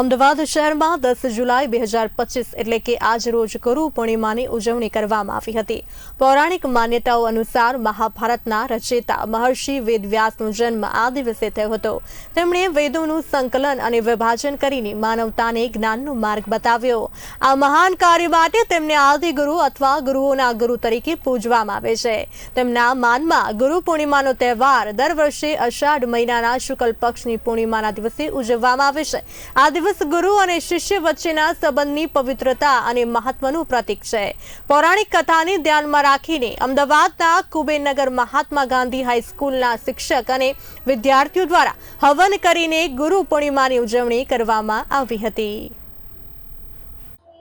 અમદાવાદ શહેરમાં દસ જુલાઈ બે હજાર પચીસ એટલે કે આજ ગુરુ પૂર્ણિમાની ઉજવણી કરવામાં આવી હતી. પૌરાણિક માન્યતાઓ અનુસાર મહાભારતના રચયિતા મહર્ષિ વેદવ્યાસનો જન્મ આ દિવસે થયો હતો. તેમણે વેદોનું સંકલન અને વિભાજન કરીને માનવતાને જ્ઞાનનો માર્ગ બતાવ્યો. આ મહાન કાર્ય માટે તેમને આદિગુરુ અથવા ગુરુઓના ગુરુ તરીકે પૂજવામાં આવે છે. તેમના માનમાં ગુરુ પૂર્ણિમાનો તહેવાર દર વર્ષે અષાઢ મહિનાના શુક્લ પક્ષની પૂર્ણિમાના દિવસે ઉજવવામાં આવે છે. આ દિવસ ગુરુ અને શિષ્ય વચ્ચેના સંબંધની પવિત્રતા અને મહત્વનું પ્રતીક છે. પૌરાણિક કથાને ધ્યાનમાં રાખીને અમદાવાદના કુબેરનગર મહાત્મા ગાંધી હાઈસ્કૂલના શિક્ષક અને વિદ્યાર્થીઓ દ્વારા હવન કરીને ગુરુ પૂર્ણિમાની ઉજવણી કરવામાં આવી હતી.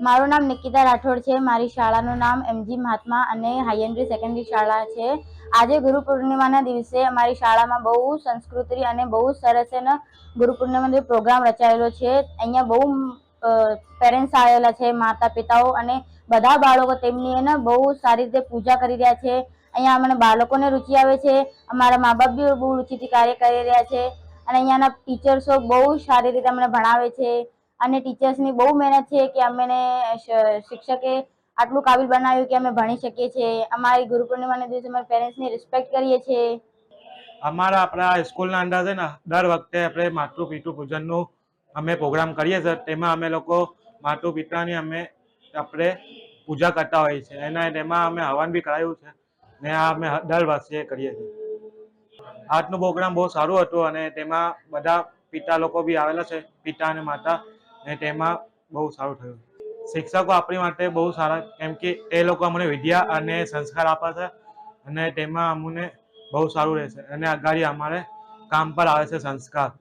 મારું નામ નિકિતા રાઠોડ છે. મારી શાળાનું નામ એમજી મહાત્મા અને હાયન્દ્રી સેકન્ડરી શાળા છે. આજે ગુરુ પૂર્ણિમાના દિવસે અમારી શાળામાં બહુ સંસ્કૃતિ અને બહુ સરસ એનો ગુરુ પૂર્ણિમાનો પ્રોગ્રામ રચાયેલો છે. અહીંયા બહુ પેરેન્ટ્સ આવેલા છે, માતા પિતાઓ અને બધા બાળકો તેમની એને બહુ સારી રીતે પૂજા કરી રહ્યા છે. અહીંયા અમને બાળકોને રુચિ આવે છે, અમારા મા બાપ બી બહુ રુચિથી કાર્ય કરી રહ્યા છે અને અહીંયાના ટીચર્સો બહુ સારી રીતે અમને ભણાવે છે અને ટીચર્સની બહુ મહેનત છે કે અમને શિક્ષકે આટલું કાબિલ બનાવ્યું કે અમે ભણી શકીએ છીએ. અમારી ગુરુ પૂર્ણિમાના દિવસે અમારા પેરેન્ટ્સની રિસ્પેક્ટ કરીએ છીએ. અમારા આપણા સ્કૂલના અંદર છે ને, દર વખતે આપણે માતૃ પિતૃ પૂજનનું અમે પ્રોગ્રામ કરીએ છીએ. તેમાં અમે લોકો માતૃ પિતાની અમે આપણે પૂજા કરતા હોઈએ છીએ. એના તેમાં અમે હવન બી કરાયું છે ને આ અમે દર વર્ષે કરીએ છીએ. આજનો પ્રોગ્રામ બહુ સારું હતું અને તેમાં બધા પિતા લોકો બી આવેલા છે, પિતા અને માતા, ને તેમાં બહુ સારું થયું. શિક્ષકો આપણી માટે બહુ સારા, કેમ કે એ લોકો અમને વિદ્યા અને સંસ્કાર આપે છે અને તેમાં અમને બહુ સારું રહેશે અને આગળ અમારે કામ પર આવે છે સંસ્કાર.